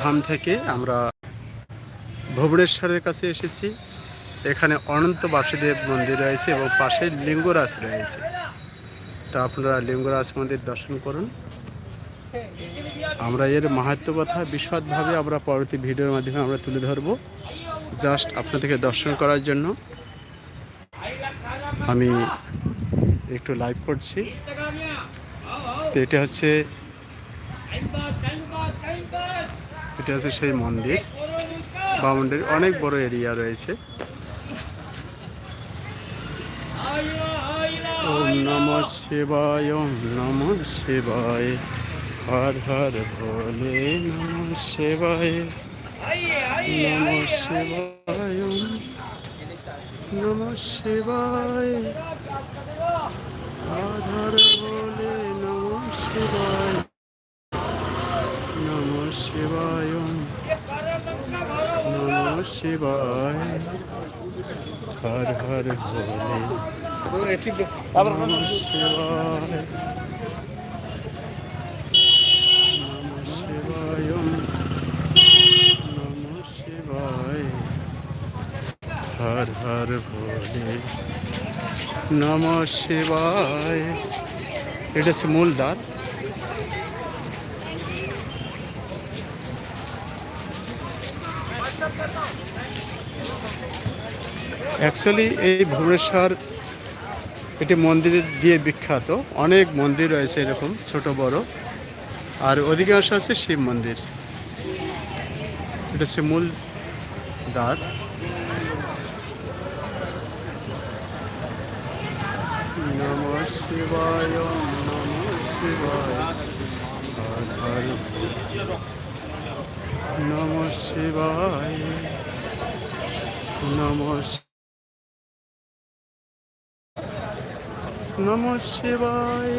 ধাম থেকে আমরা ভুবনেশ্বরের কাছে এসেছি। এখানে অনন্ত বাসুদেব মন্দির রয়েছে এবং পাশে লিঙ্গরাজ রয়েছে। তা আপনারা লিঙ্গরাজ মন্দির দর্শন করুন। আমরা এর মাহাত্ম কথা বিশদভাবে আমরা পরবর্তী ভিডিওর মাধ্যমে আমরা তুলে ধরবো। জাস্ট আপনাদেরকে দর্শন করার জন্য। আমি একটু লাইভ করছি। তো এটা হচ্ছে এটা হচ্ছে সেই মন্দির। বামুন্ডির অনেক বড় এরিয়া রয়েছে। ওম নম শিবায়, ওম নম শিবায়। হর হর ভোলে নম শিবায়। নম শিবায় নম শিবায় হর হর ভোলে নম শিবায় নম শিবায় ওম নম শিবায় হর হর ভোলে হর হর ভোলে নম শিবায় এটা হচ্ছে মূল দ্বার। অ্যাকচুয়ালি এই ভুবনেশ্বর এটি মন্দির দিয়ে বিখ্যাত। অনেক মন্দির রয়েছে এরকম, ছোট, বড়। আর অধিকাংশ আছে শিব মন্দির। এটা হচ্ছে মূল দ্বার। নম শিবায় নম শিবায়। হর নম শিবায় নম নম শিবায়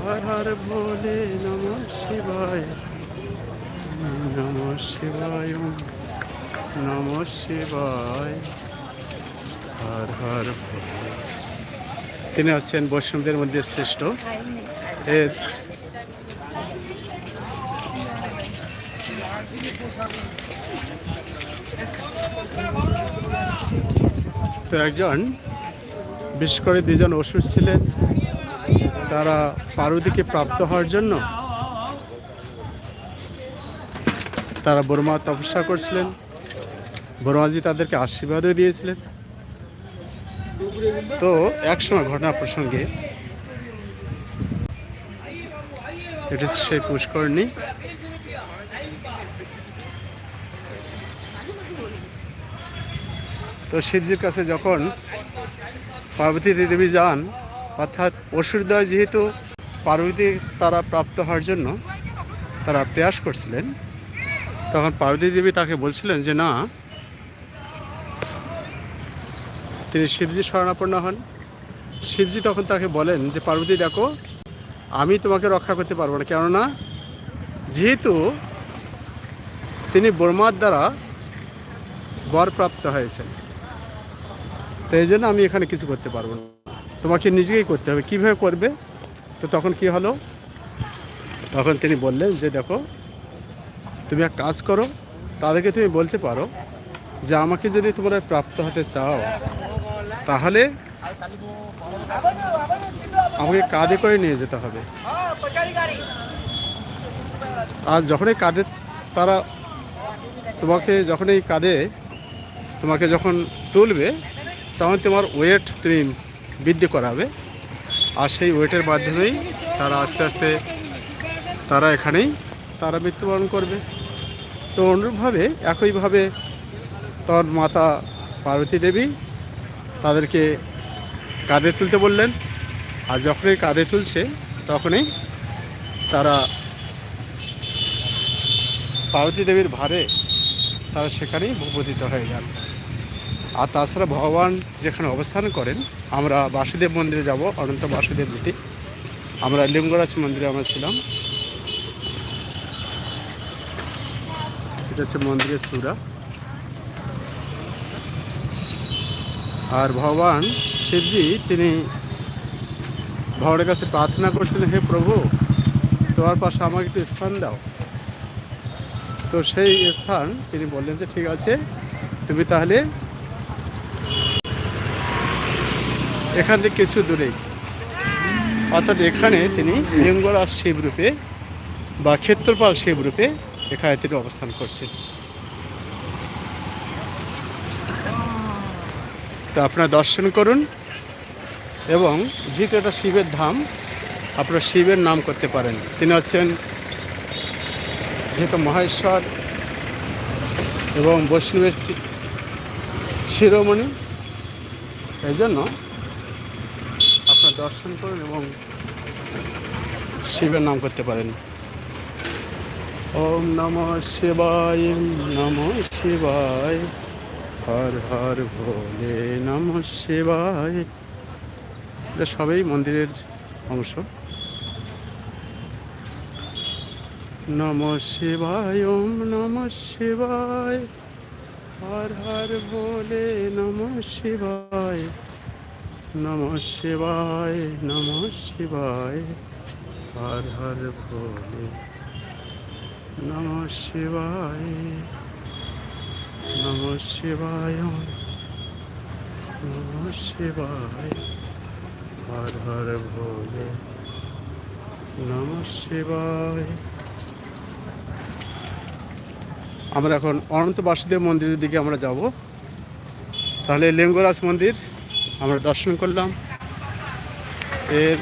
হর হর ভোলে নম শিবায় নম শিবায় নম শিবায় হর হর তিনি হচ্ছেন বৈষ্ণবদের মধ্যে শ্রেষ্ঠ। তো একজন, বিশেষ করে দুজন অসুর ছিলেন, তারা পার্বতীকে প্রাপ্ত হওয়ার জন্য তারা বর্মা তপস্যা করছিলেন। বর্মাজি তাদেরকে আশীর্বাদও দিয়েছিলেন। তো একসময় ঘটনা প্রসঙ্গে, এটি সেই পুষ্করণী তো শিবজির কাছে যখন পার্বতী দেবী যান, অর্থাৎ অসুরদয় যেহেতু পার্বতী তারা প্রাপ্ত হওয়ার জন্য তারা প্রয়াস করছিলেন, তখন পার্বতী দেবী তাকে বলছিলেন যে, না, তিনি শিবজি শরণাপন্ন হন। শিবজি তখন তাকে বলেন যে, পার্বতী, দেখো, আমি তোমাকে রক্ষা করতে পারব না। কেননা, যেহেতু তিনি বর্মার দ্বারা বরপ্রাপ্ত হয়েছেন তো এই জন্য আমি এখানে কিছু করতে পারব না। তোমাকে নিজেকেই করতে হবে। কীভাবে করবে? তো তখন কি হলো? তখন তিনি বললেন যে, দেখো, তুমি এক কাজ করো, তাদেরকে তুমি বলতে পারো যে, আমাকে যদি তোমরা প্রাপ্ত হতে চাও, তাহলে আমাকে কাঁধে করে নিয়ে যেতে হবে। আর যখনই কাঁধে তারা তোমাকে যখন এই কাঁধে তোমাকে যখন তুলবে তখন তোমার ওয়েট তুমি বৃদ্ধি করাবে। আর সেই ওয়েটের মাধ্যমেই তারা আস্তে আস্তে তারা এখানেই তারা মৃত্যুবরণ করবে। তো অনুরূপভাবে একইভাবে তোর মাতা পার্বতী দেবী তাদেরকে কাঁধে তুলতে বললেন। আর যখনই কাঁধে তুলছে, তখনই তারা পার্বতী দেবীর ভারে তারা সেখানেই ভূপতিত হয়ে যান আর তাছাড়া ভগবান যেখানে অবস্থান করেন, আমরা বাসুদেব মন্দিরে যাব, অনন্ত বাসুদেব যেটি আমরা লিঙ্গরাজ মন্দিরে আমরা ছিলাম। এটা হচ্ছে মন্দিরের চূড়া। আর ভগবান শিবজি, তিনি ভগবানের কাছে প্রার্থনা করছিলেন, হে প্রভু, তোমার পাশে আমাকে একটু স্থান দাও। তো সেই স্থান তিনি বললেন যে, ঠিক আছে, তুমি তাহলে এখান থেকে কিছু দূরেই অর্থাৎ এখানে তিনি লিঙ্গরাজ শিবরূপে বা ক্ষেত্রপাল শিবরূপে এখানে তিনি অবস্থান করছেন। তো আপনারা দর্শন করুন এবং যেহেতু এটা শিবের ধাম, আপনারা শিবের নাম করতে পারেন। তিনি হচ্ছেন যেহেতু মহেশ্বর এবং বৈষ্ণবের শিরোমণি, এই জন্য দর্শন করুন এবং শিবের নাম করতে পারেন। ওম নম শিবায় নম শিবায়, হর হর ভোলে নম শিবায়। এটা সবই মন্দিরের অংশ। নম শিবায়, ওম নম শিবায়, হর হর ভোলে নম শিবায়। নম শিবায় নম শিবায়, হর হর ভোলে নম শিবায় নম শিবায় নম শিবায়, হর হর ভোলে নম শিবায়। আমরা এখন অনন্ত বাসুদেব মন্দিরের দিকে আমরা যাব। তাহলে লিঙ্গরাজ মন্দির আমরা দর্শন করলাম। এর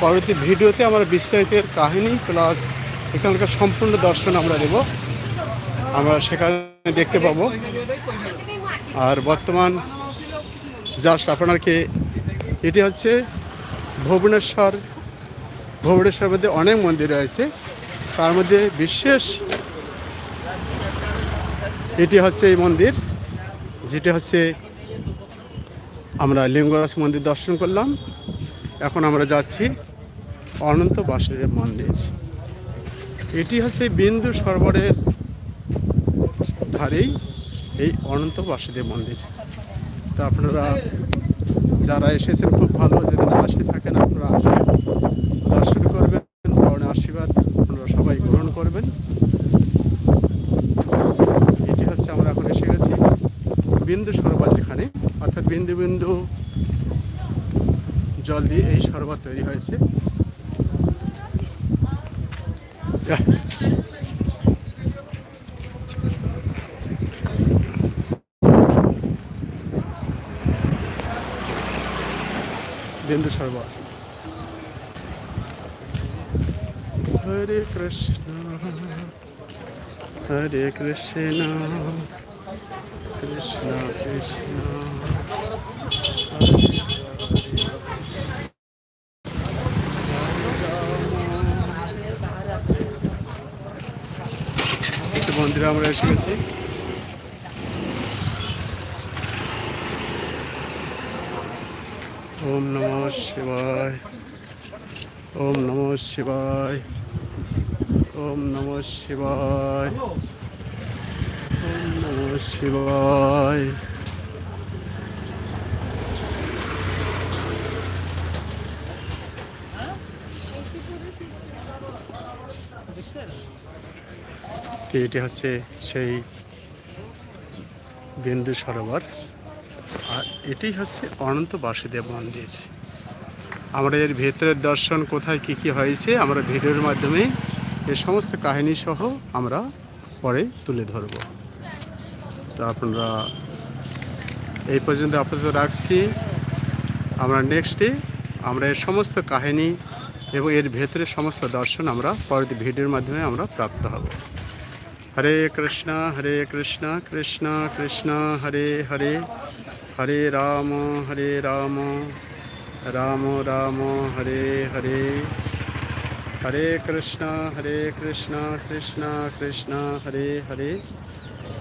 পরবর্তী ভিডিওতে আমরা বিস্তারিত কাহিনী প্লাস এখানকার সম্পূর্ণ দর্শন আমরা দেব। আমরা সেখানে দেখতে পাবো। আর বর্তমান জাস্ট আপনাকে এটি হচ্ছে ভুবনেশ্বর, ভুবনেশ্বরের মধ্যে অনেক মন্দির রয়েছে। তার মধ্যে বিশেষ এটি হচ্ছে এই মন্দির, যেটি হচ্ছে লিঙ্গরাজ মন্দির দর্শন করলাম। এখন আমরা যাচ্ছি অনন্ত বাসুদেব মন্দির। এটি হচ্ছে বিন্দু সরোবরের ধারেই এই অনন্ত বাসুদেব মন্দির। তা আপনারা যারা এসেছেন, খুব ভালো যদি না আসে থাকেন, আপনারা আসে দর্শন করবেন আশীর্বাদ আপনারা সবাই গ্রহণ করবেন এটি হচ্ছে আমরা এখন এসে গেছি বিন্দু সরোবর যেখানে অর্থাৎ বিন্দু বিন্দু জল দিয়ে এই সরোবর তৈরি হয়েছে। বিন্দু সরোবর হরে কৃষ্ণ হরে কৃষ্ণ। কৃষ্ণ কৃষ্ণ মন্দিরে আমরা এসে গেছি। ওম নমঃ শিবায়, ওম নমঃ শিবায়, ওম নমঃ শিবায়। এটি হচ্ছে সেই বিন্দু সরোবর। আর এটি হচ্ছে অনন্ত বাসুদেব মন্দির। আমরা এর ভেতরের দর্শন কোথায় কী কী হয়েছে, আমরা ভিডিওর মাধ্যমে এর সমস্ত কাহিনী সহ আমরা পরে তুলে ধরব। তো আপনারা এই পর্যন্ত আপাতত রাখছি। আমরা নেক্সটে আমরা এর সমস্ত কাহিনী এবং এর ভেতরে সমস্ত দর্শন আমরা পরবর্তী ভিডিওর মাধ্যমে আমরা প্রাপ্ত হব। হরে কৃষ্ণ হরে কৃষ্ণ কৃষ্ণ কৃষ্ণ, হরে হরে হরে রাম হরে রাম রাম রাম, হরে হরে। হরে কৃষ্ণ হরে কৃষ্ণ কৃষ্ণ কৃষ্ণ, হরে হরে।